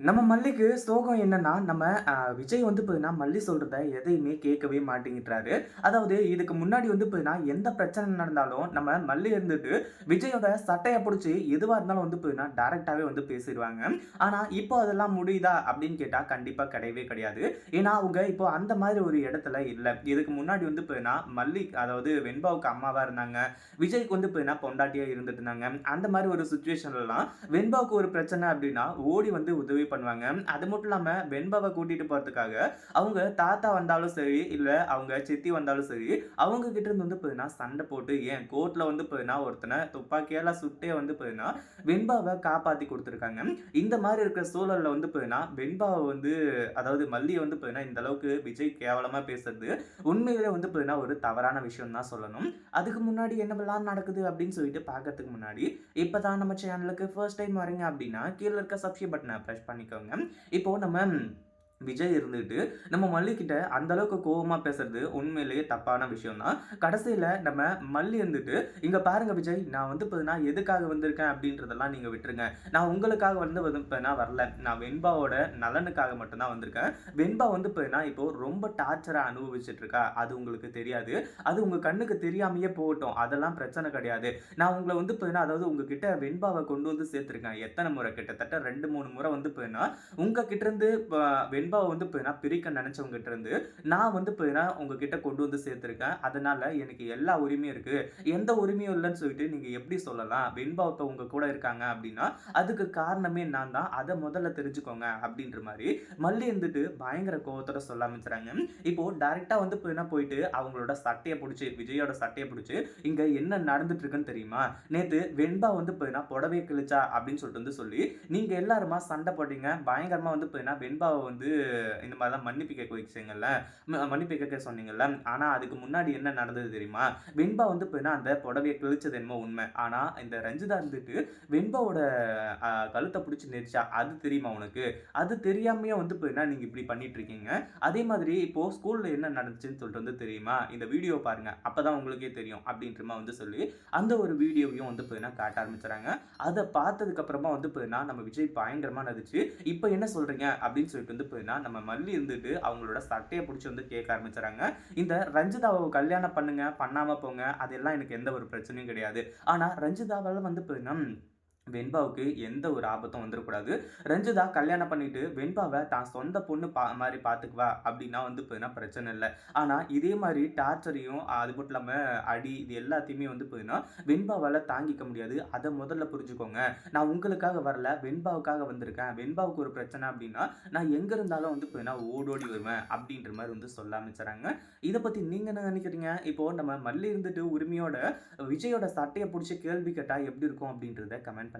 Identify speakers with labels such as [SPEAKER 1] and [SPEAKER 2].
[SPEAKER 1] நம்ம மல்லிக்கு சோகம் என்னன்னா, நம்ம விஜய் வந்து பார்த்தீங்கன்னா, மல்லி சொல்றத எதையுமே கேட்கவே மாட்டேங்கிறாரு. அதாவது இதுக்கு முன்னாடி வந்து பார்த்தீங்கன்னா, எந்த பிரச்சனை நடந்தாலும் நம்ம மல்லி இருந்துட்டு விஜயோட சட்டையை பிடிச்சி எதுவா இருந்தாலும் வந்து பார்த்தீங்கன்னா, டேரெக்டாகவே வந்து பேசிடுவாங்க ஆனா, இப்போ அதெல்லாம் முடியுதா அப்படின்னு கேட்டா, கண்டிப்பா கிடையவே கிடையாது. ஏன்னா, அவங்க இப்போ அந்த மாதிரி ஒரு இடத்துல இல்லை இதுக்கு முன்னாடி வந்து பார்த்தீங்கன்னா, மல்லி அதாவது வெண்பாவுக்கு அம்மாவா இருந்தாங்க. விஜய்க்கு வந்து பார்த்தீங்கன்னா, பொண்டாட்டியா இருந்துட்டு இருந்தாங்க. அந்த மாதிரி ஒரு சுச்சுவேஷன்லாம் வெண்பாவுக்கு ஒரு பிரச்சனை அப்படின்னா, ஓடி வந்து உதவி பண்ணுவாங்க. அது மட்டும் இல்லாமல் வெண்பாவை கூட்டிட்டு போகிறதுக்காக அவங்க தாத்தா வந்தாலும் சரி, இல்லை அவங்க சித்தி வந்தாலும் சரி, அவங்க கிட்ட இருந்து வந்து பார்த்தீங்கன்னா, சண்டை போட்டு ஏன் கோர்ட்டில் வந்து பார்த்தீங்கன்னா, ஒருத்தனை துப்பாக்கியால் சுட்டே வந்து பார்த்தீங்கன்னா, வெண்பாவை காப்பாற்றி கொடுத்துருக்காங்க இந்த மாதிரி இருக்கிற சூழலில் வந்து பார்த்தீங்கன்னா, வெண்பாவை வந்து அதாவது மல்லியை வந்து பார்த்தீங்கன்னா, இந்த அளவுக்கு விஜய் கேவலமாக பேசுறது, உண்மையிலே வந்து பார்த்தீங்கன்னா, ஒரு தவறான விஷயம் தான் சொல்லணும். அதுக்கு முன்னாடி என்னவெல்லாம் நடக்குது அப்படின்னு சொல்லிட்டு பார்க்கறதுக்கு முன்னாடி, இப்போ தான் நம்ம சேனலுக்கு ஃபர்ஸ்ட் டைம் வரீங்க அப்படின்னா, கீழே இருக்க சப்ஸ்கிரைப் பட்டனை ப்ரெஸ் பண்ணி பண்ணிக்கோங்க. இப்போ நம்ம விஜய் இருந்துட்டு, நம்ம மல்லிக்கிட்ட அந்த அளவுக்கு கோபமாக பேசுறது உண்மையிலேயே தப்பான விஷயம் தான். கடைசியில் நம்ம மல்லி இருந்துட்டு, இங்கே பாருங்க விஜய், நான் வந்து பார்த்தீங்கன்னா, எதுக்காக வந்திருக்கேன் அப்படின்றதெல்லாம் நீங்கள் விட்டுருங்க. நான் உங்களுக்காக வந்து வந்து நான் வரல. நான் வெண்பாவோட நலனுக்காக மட்டும்தான் வந்திருக்கேன். வெண்பா வந்து பார்த்தீங்கன்னா, இப்போ ரொம்ப டார்ச்சராக அனுபவிச்சுட்டு இருக்கா. அது உங்களுக்கு தெரியாது. அது உங்கள் கண்ணுக்கு தெரியாமையே போகட்டும். அதெல்லாம் பிரச்சனை கிடையாது. நான் உங்களை வந்து பார்த்தீங்கன்னா, அதாவது உங்ககிட்ட வெண்பாவை கொண்டு வந்து சேர்த்துருக்கேன். எத்தனை முறை? கிட்டத்தட்ட 2, 3 முறை வந்து பார்த்தீங்கன்னா, உங்ககிட்ட இருந்து வெண் வெண்பாவ வந்து பார்த்தீங்கன்னா, பிரிக்க நினைச்சவங்ககிட்ட இருந்து, நான் வந்து பார்த்தீங்கன்னா, உங்ககிட்ட கொண்டு வந்து சேர்த்துருக்கேன். அதனால எனக்கு எல்லா உரிமையும் இருக்கு. எந்த உரிமையும் இல்லைன்னு சொல்லிட்டு நீங்க எப்படி சொல்லலாம்? வெண்பா இப்ப உங்க கூட இருக்காங்க அப்படின்னா, அதுக்கு காரணமே நான் தான். அதை முதல்ல தெரிஞ்சுக்கோங்க அப்படின்ற மாதிரி மல்லி இருந்துட்டு பயங்கர கோவத்தோட சொல்ல ஆரம்பிச்சுறாங்க. இப்போ டேரெக்டாக வந்து பார்த்தீங்கன்னா, போயிட்டு அவங்களோட சட்டையை பிடிச்சி விஜயோட சட்டையை பிடிச்சி "இங்க என்ன நடந்துட்டு இருக்குன்னு தெரியுமா? நேத்து வெண்பா வந்து பார்த்தீங்கன்னா, புடவை கிழிச்சா" அப்படின்னு சொல்லிட்டு வந்து சொல்லி, நீங்க எல்லாருமா சண்டை போட்டீங்க. பயங்கரமா வந்து பார்த்தீங்கன்னா, வெண்பாவை வந்து இந்த மாதிரிலாம் மன்னிப்பு கேட்க வச்சிங்கல்ல ம மன்னிப்பு கேட்க சொன்னீங்கல்ல. ஆனால் அதுக்கு முன்னாடி என்ன நடந்தது தெரியுமா? வெண்பா வந்து போயின்னா அந்த புடவையை கிழிச்சது என்னமோ உண்மை. ஆனால் இந்த ரஞ்சிதா இருந்துட்டு வெண்பாவோட கழுத்தை பிடிச்சி நெரிச்சா. அது தெரியுமா உனக்கு? அது தெரியாமையே வந்து பார்த்தீங்கன்னா, நீங்கள் இப்படி பண்ணிட்டு இருக்கீங்க. அதே மாதிரி இப்போது ஸ்கூலில் என்ன நடந்துச்சுன்னு சொல்லிட்டு வந்து தெரியுமா? இந்த வீடியோ பாருங்கள் அப்போ தான் உங்களுக்கே தெரியும். அப்படின்றமா வந்து சொல்லி, அந்த ஒரு வீடியோவையும் வந்து பார்த்தீங்கன்னா, காட்ட ஆரம்பிச்சுறாங்க. அதை பார்த்ததுக்கப்புறமா வந்து பார்த்தீங்கன்னா, நம்ம விஜய் பயங்கரமாக நடிச்சு, இப்போ என்ன சொல்கிறீங்க அப்படின்னு சொல்லிட்டு வந்து அப்படின்னா நம்ம மல்லி இருந்துட்டு அவங்களோட சட்டையை பிடிச்சி வந்து கேட்க ஆரம்பிச்சுறாங்க. "இந்த ரஞ்சிதாவை கல்யாணம் பண்ணுங்க, பண்ணாம போங்க. அதெல்லாம் எனக்கு எந்த ஒரு பிரச்சனையும் கிடையாது. ஆனா, ரஞ்சிதாவால வந்து பார்த்தீங்கன்னா, வெண்பாவுக்கு எந்த ஒரு ஆபத்தும் வந்துடக்கூடாது ரஞ்சிதா கல்யாணம் பண்ணிட்டு வெண்பாவை தான் சொந்த பொண்ணு பா மாதிரி பார்த்துக்குவா அப்படின்னா வந்து பார்த்தீங்கன்னா, பிரச்சனை இல்லை ஆனால் இதே மாதிரி டார்ச்சரையும் அது மட்டும் இல்லாமல் அடி இது எல்லாத்தையுமே வந்து பார்த்தீங்கன்னா, வெண்பாவால் தாங்கிக்க முடியாது. அதை முதல்ல புரிஞ்சுக்கோங்க. நான் உங்களுக்காக வரல. வெண்பாவுக்காக வந்திருக்கேன். வெண்பாவுக்கு ஒரு பிரச்சனை அப்படின்னா, நான் எங்கே இருந்தாலும் வந்து பார்த்தீங்கன்னா, ஓடோடி வருவேன்." அப்படின்ற மாதிரி வந்து சொல்ல ஆரம்பிச்சுறாங்க. இதை பற்றி நீங்கள் என்ன நினைக்கிறீங்க? இப்போ நம்ம மல்லி இருந்துட்டு உரிமையோட விஜயோட சட்டையை பிடிச்ச கேள்வி கேட்டால் எப்படி இருக்கும் அப்படின்றத கமெண்ட் பண்ணி